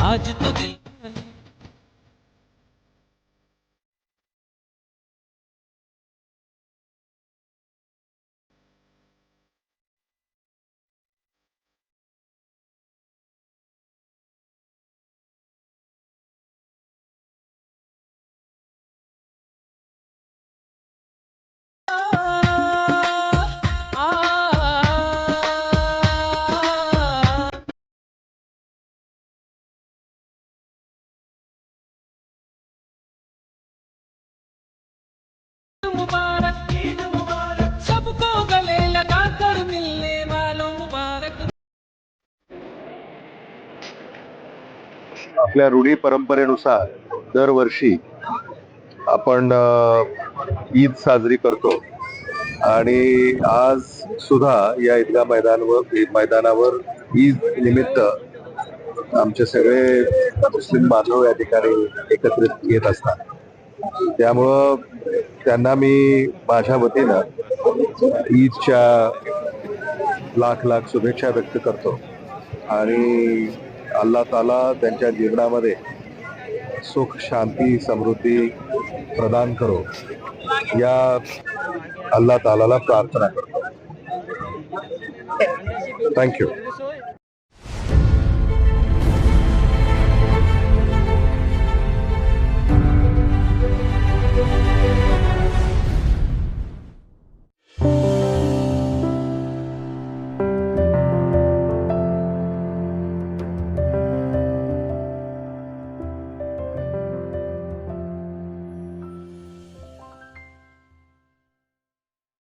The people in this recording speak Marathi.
आज तो दिल मुबारक आपल्या रूढी परंपरेनुसार दरवर्षी आपण ईद साजरी करतो. आणि आज सुद्धा या ईदगा मैदानवर मैदानावर ईद निमित्त आमचे सगळे मुस्लिम बांधव या ठिकाणी एकत्रित येत असतात. त्यामुळं त्यांना मी माझ्या वतीनं ईदच्या लाख लाख शुभेच्छा व्यक्त करतो. आणि अल्ला ताला त्यांच्या जीवनामध्ये सुख शांती समृद्धी प्रदान करो. या अल्ला तालाला प्रार्थना करतो. थँक्यू